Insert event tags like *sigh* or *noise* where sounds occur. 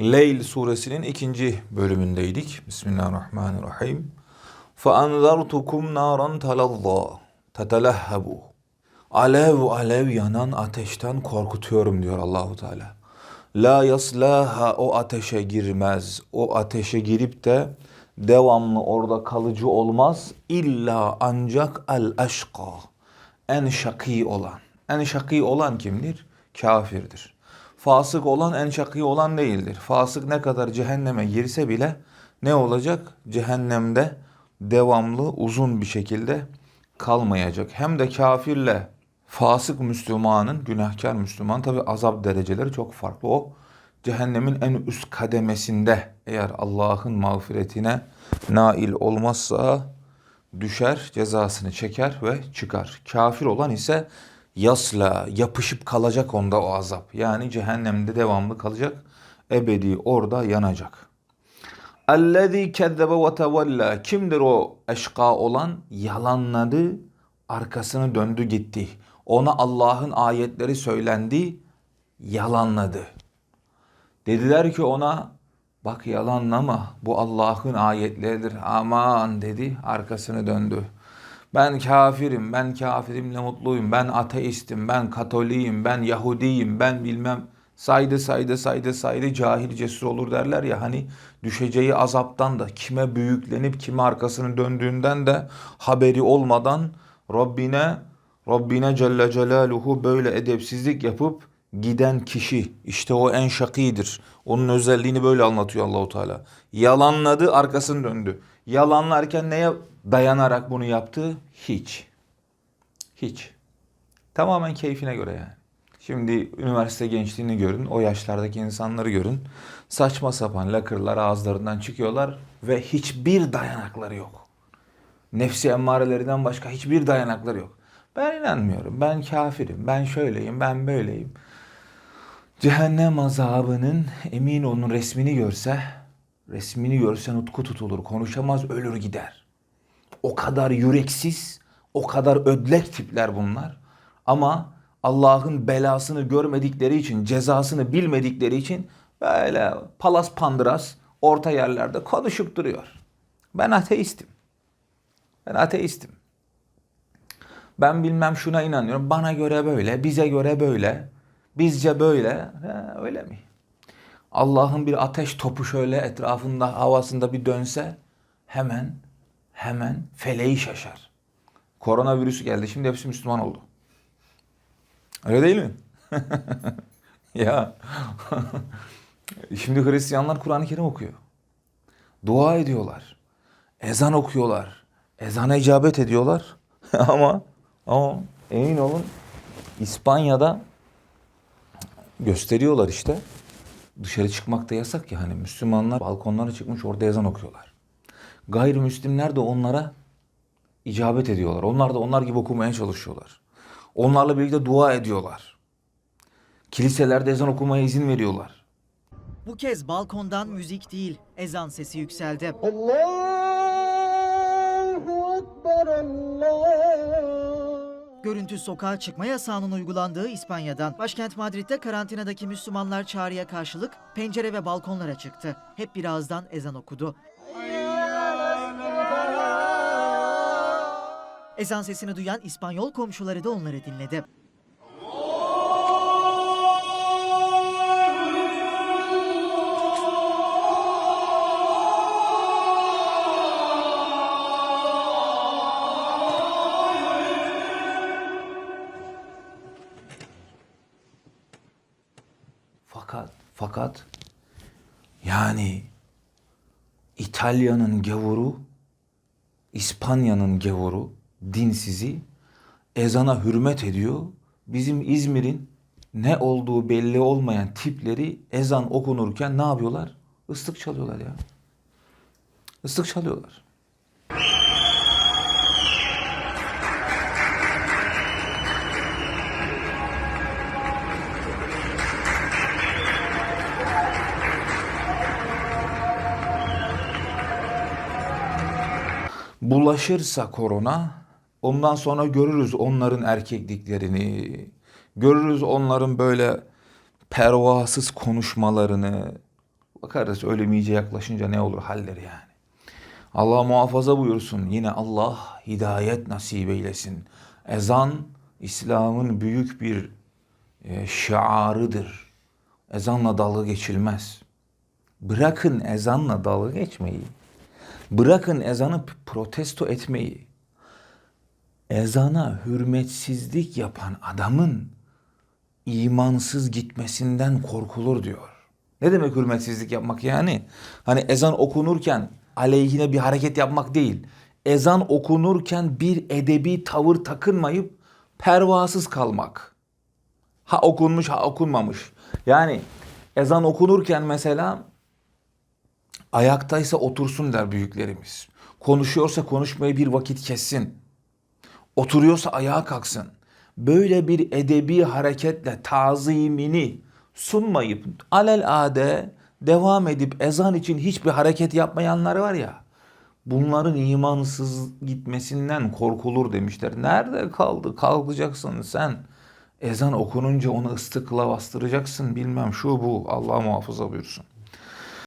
Leyl suresinin ikinci bölümündeydik. Bismillahirrahmanirrahim. فَاَنْذَرْتُكُمْ نَارًا تَلَظَّى تَتَلَهَّبُ Alev alev yanan ateşten korkutuyorum diyor Allahu Teala. La yaslaha o ateşe girmez. O ateşe girip de devamlı orada kalıcı olmaz. İlla ancak el eşka. En şakî olan. En şakî olan kimdir? Kafirdir. Fasık olan en şakî olan değildir. Fasık ne kadar cehenneme girse bile ne olacak? Cehennemde devamlı uzun bir şekilde kalmayacak. Hem de kafirle fasık Müslümanın, günahkar Müslüman tabi azap dereceleri çok farklı. O cehennemin en üst kademesinde eğer Allah'ın mağfiretine nail olmazsa düşer, cezasını çeker ve çıkar. Kafir olan ise yasla yapışıp kalacak onda o azap. Yani cehennemde devamlı kalacak. Ebedi orada yanacak. Ellezî kezzebe ve tevella. Kimdir o eşka olan? Yalanladı, arkasını döndü gitti. Ona Allah'ın ayetleri söylendi, yalanladı. Dediler ki ona bak yalanlama bu Allah'ın ayetleridir aman dedi arkasını döndü. Ben kafirim, ben kafirimle mutluyum, ben ateistim, ben katoliyim, ben Yahudiyim, ben bilmem saydı saydı saydı saydı cahil cesur olur derler ya hani düşeceği azaptan da kime büyüklenip kime arkasını döndüğünden de haberi olmadan Rabbine Rabbine Celle Celaluhu böyle edepsizlik yapıp giden kişi işte o en şakidir. Onun özelliğini böyle anlatıyor Allahu Teala. Yalanladı, arkasını döndü. Yalanlarken neye dayanarak bunu yaptı? Hiç. Hiç. Tamamen keyfine göre yani. Şimdi üniversite gençliğini görün, o yaşlardaki insanları görün. Saçma sapan lakırlar ağızlarından çıkıyorlar ve hiçbir dayanakları yok. Nefsi emmarelerinden başka hiçbir dayanakları yok. Ben inanmıyorum, ben kafirim, ben şöyleyim, ben böyleyim. Cehennem azabının emin olun resmini görse, resmini görse nutku tutulur, konuşamaz, ölür gider. O kadar yüreksiz, o kadar ödlek tipler bunlar. Ama Allah'ın belasını görmedikleri için, cezasını bilmedikleri için böyle palas pandıras orta yerlerde konuşup duruyor. Ben ateistim. Ben ateistim. Ben bilmem şuna inanıyorum. Bana göre böyle, bize göre böyle, bizce böyle. He, öyle mi? Allah'ın bir ateş topu şöyle etrafında, havasında bir dönse hemen, hemen feleği şaşar. Koronavirüsü geldi. Şimdi hepsi Müslüman oldu. Öyle değil mi? *laughs* ya. *laughs* Şimdi Hristiyanlar Kur'an-ı Kerim okuyor. Dua ediyorlar. Ezan okuyorlar. Ezana icabet ediyorlar. *laughs* ama ama emin olun İspanya'da gösteriyorlar işte. Dışarı çıkmak da yasak ya hani Müslümanlar balkonlara çıkmış orada ezan okuyorlar. Gayrimüslimler de onlara icabet ediyorlar. Onlar da onlar gibi okumaya çalışıyorlar. Onlarla birlikte dua ediyorlar. Kiliselerde ezan okumaya izin veriyorlar. Bu kez balkondan müzik değil, ezan sesi yükseldi. Allahu Ekber Allah. Görüntü sokağa çıkma yasağının uygulandığı İspanya'dan. Başkent Madrid'de karantinadaki Müslümanlar çağrıya karşılık pencere ve balkonlara çıktı. Hep bir ağızdan ezan okudu. Ezan sesini duyan İspanyol komşuları da onları dinledi. Fakat fakat yani İtalya'nın gavuru, İspanya'nın gavuru, dinsizi ezana hürmet ediyor. Bizim İzmir'in ne olduğu belli olmayan tipleri ezan okunurken ne yapıyorlar? Islık çalıyorlar ya. Islık çalıyorlar. bulaşırsa korona ondan sonra görürüz onların erkekliklerini. Görürüz onların böyle pervasız konuşmalarını. Bakarız ölüm iyice yaklaşınca ne olur halleri yani. Allah muhafaza buyursun. Yine Allah hidayet nasip eylesin. Ezan İslam'ın büyük bir e, şiarıdır. Ezanla dalga geçilmez. Bırakın ezanla dalga geçmeyi. Bırakın ezanı protesto etmeyi. Ezana hürmetsizlik yapan adamın imansız gitmesinden korkulur diyor. Ne demek hürmetsizlik yapmak yani? Hani ezan okunurken aleyhine bir hareket yapmak değil. Ezan okunurken bir edebi tavır takınmayıp pervasız kalmak. Ha okunmuş ha okunmamış. Yani ezan okunurken mesela ayaktaysa otursun der büyüklerimiz. Konuşuyorsa konuşmayı bir vakit kessin. Oturuyorsa ayağa kalksın. Böyle bir edebi hareketle tazimini sunmayıp alel ade devam edip ezan için hiçbir hareket yapmayanlar var ya. Bunların imansız gitmesinden korkulur demişler. Nerede kaldı? Kalkacaksın sen. Ezan okununca onu ıslıkla bastıracaksın bilmem şu bu. Allah muhafaza buyursun.